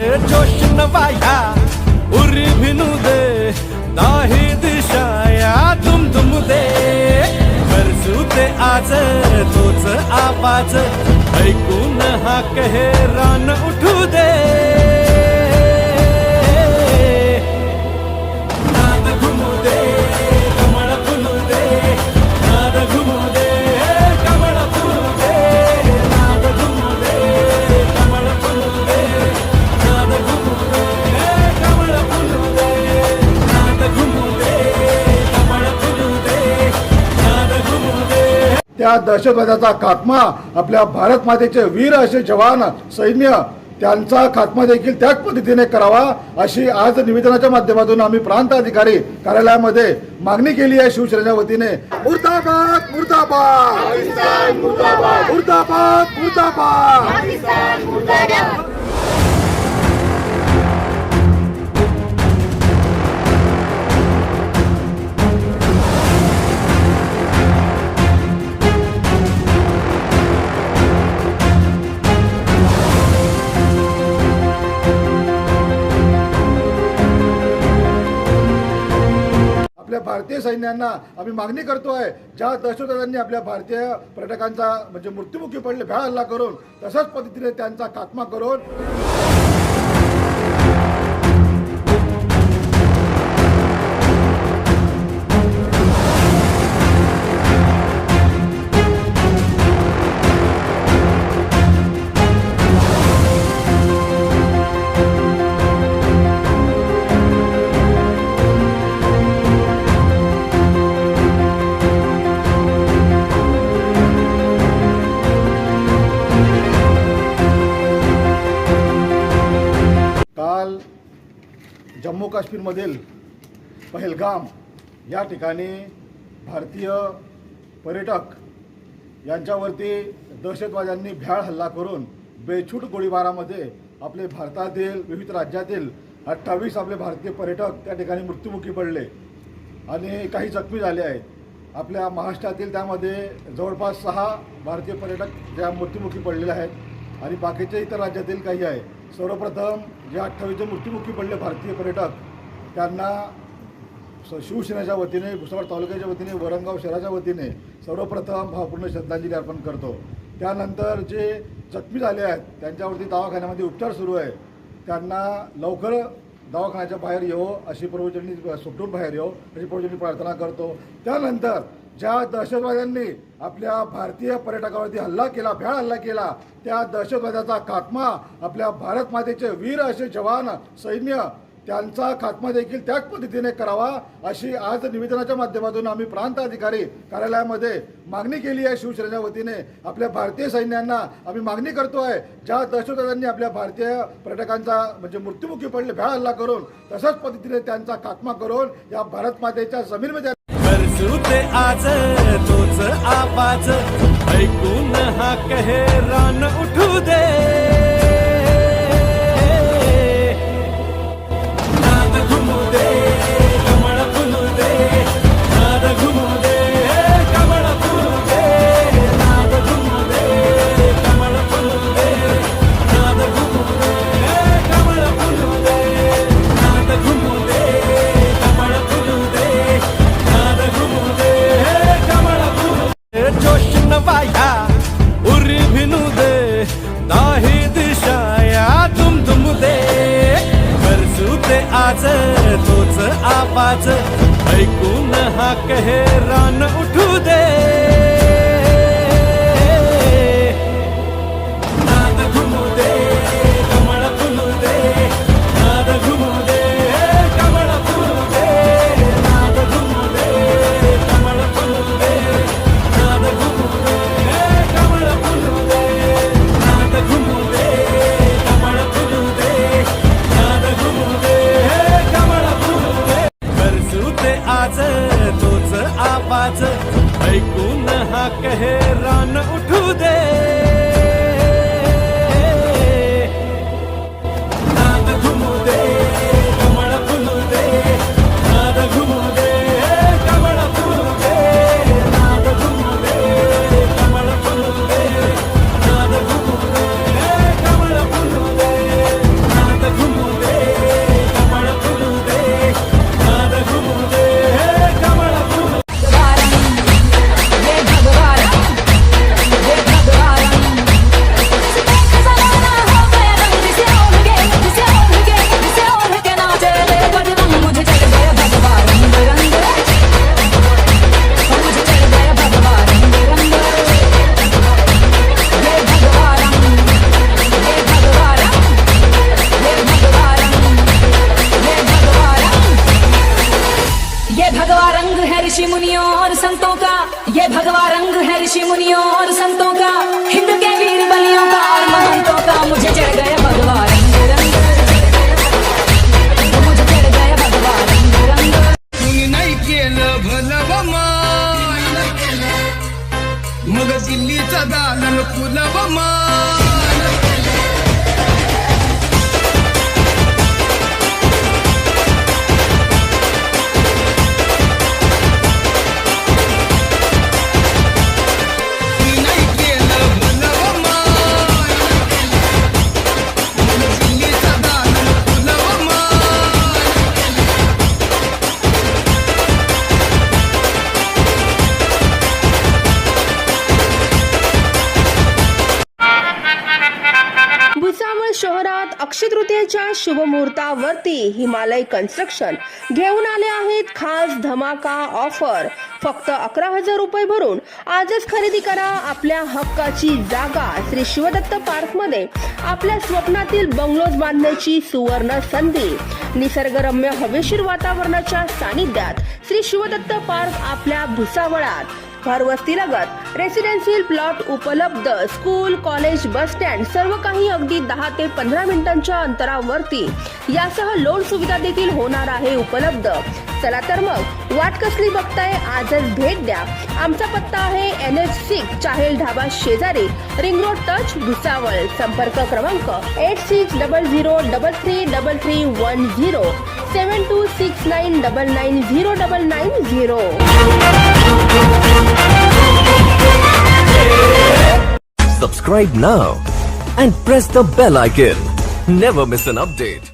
जोश नवाया उरी भिनू दे दाही दिशाया तुम तुम दे. करसू ते आज तोच आवाज ऐकून हा कहे रान उठू त्या दहशतवादाचा खात्मा आपल्या भारत मातेचे वीर असे जवान सैन्य त्यांचा खात्मा देखील त्याच पद्धतीने करावा अशी आज निवेदनाच्या माध्यमातून आम्ही प्रांत अधिकारी कार्यालयामध्ये मागणी केली आहे शिवसेनेच्या वतीने. मुर्दाबाद मुर्दाबाद! मुर्दाबाद! मुर्दाबाद मुर्दाबाद! भारतीय सैन्यांना आम्ही मागणी करतोय ज्या दहशतवाद्यांनी आपल्या भारतीय पर्यटकांचा म्हणजे मृत्युमुखी पडले भ्याळ हल्ला करून तशाच पद्धतीने त्यांचा खात्मा करून काश्मीरमधील पहलगाम या ठिकाणी भारतीय पर्यटक यांच्यावरती दहशतवाद्यांनी भ्याळ हल्ला करून बेछूट गोळीबारामध्ये आपले भारतातील विविध राज्यातील अठ्ठावीस आपले भारतीय पर्यटक त्या ठिकाणी मृत्युमुखी पडले आणि काही जखमी झाले आहेत. आपल्या महाराष्ट्रातील त्यामध्ये जवळपास सहा भारतीय पर्यटक ज्या मृत्युमुखी पडलेले आहेत आणि बाकीचे इतर राज्यातील काही आहे. सर्वप्रथम जे अठ्ठावीसचे मृत्युमुखी पडले भारतीय पर्यटक त्यांना स- शिवसेनेच्या वतीने भुसावळ तालुक्याच्या वतीने वरणगाव शहराच्या वतीने सर्वप्रथम भावपूर्ण श्रद्धांजली अर्पण करतो. त्यानंतर जे जखमी झाले आहेत त्यांच्यावरती दवाखान्यामध्ये उपचार सुरू आहे. त्यांना लवकर दवाखान्याच्या बाहेर येऊ अशी प्रवचनी सुटून बाहेर येऊ अशी प्रवचनी प्रार्थना करतो. त्यानंतर ज्या दहशतवाद्यांनी आपल्या भारतीय पर्यटकावरती हल्ला केला भ्याड हल्ला केला त्या दहशतवादाचा खात्मा आपल्या भारत मातेचे वीर असे जवान सैन्य त्यांचा खात्मा देखील त्याच पद्धतीने करावा अशी आज निवेदनाच्या माध्यमातून आम्ही प्रांत अधिकारी कार्यालयामध्ये मागणी केली आहे शिवसेनेच्या वतीने. आपल्या भारतीय सैन्यांना आम्ही मागणी करतोय. ज्या दहशतवाद्यांनी आपल्या भारतीय पर्यटकांचा म्हणजे मृत्युमुखी पडले भ्याळ हल्ला करून तशाच पद्धतीने त्यांचा खात्मा करून या भारत मातेच्या जमीनमध्ये आज तोच आवाज. ऐकून हा कहे रान उठू दे. पाच ऐकून हा कहे रान उठू दे. और संतों का, हिंद के वीर बलियों का और महंतों का। मुझे चढ़ गया भगवान, मुझे चढ़ गया भगवान। मग दिल्लीचा दालन खुलवमा तृतीयेच्या शुभमुहूर्तावरती हिमालय कन्स्ट्रक्शन घेऊन आले आहेत खास धमाका ऑफर फक्त अकरा हजार रुपये भरून आजच खरेदी करा आपल्या हक्काची जागा श्री शिवदत्त पार्कमध्ये. आपल्या स्वप्नातील बंगलोज बांधण्याची सुवर्ण संधी. निसर्गरम्य हवेशीर वातावरणाच्या सानिध्यात श्री शिवदत्त पार्क आपल्या भुसावळात. घरवस्तीलगत रेसिडेन्शियल प्लॉट उपलब्ध. स्कूल कॉलेज बस स्टँड सर्व काही अगदी दहा ते पंधरा मिनिटांच्या अंतरावरती. यासह लोन सुविधा देखील होणार आहे उपलब्ध. चला तर मग वाट कसली बघताय आजच भेट द्या. आमचा पत्ता आहे N H six Chahal dhaba शेजारी. Ring road touch Bhusawal. संपर्क क्रमांक eight six double zero double three double three one zero seven two six nine double nine zero double nine zero Subscribe now and press the bell icon. Never miss an update.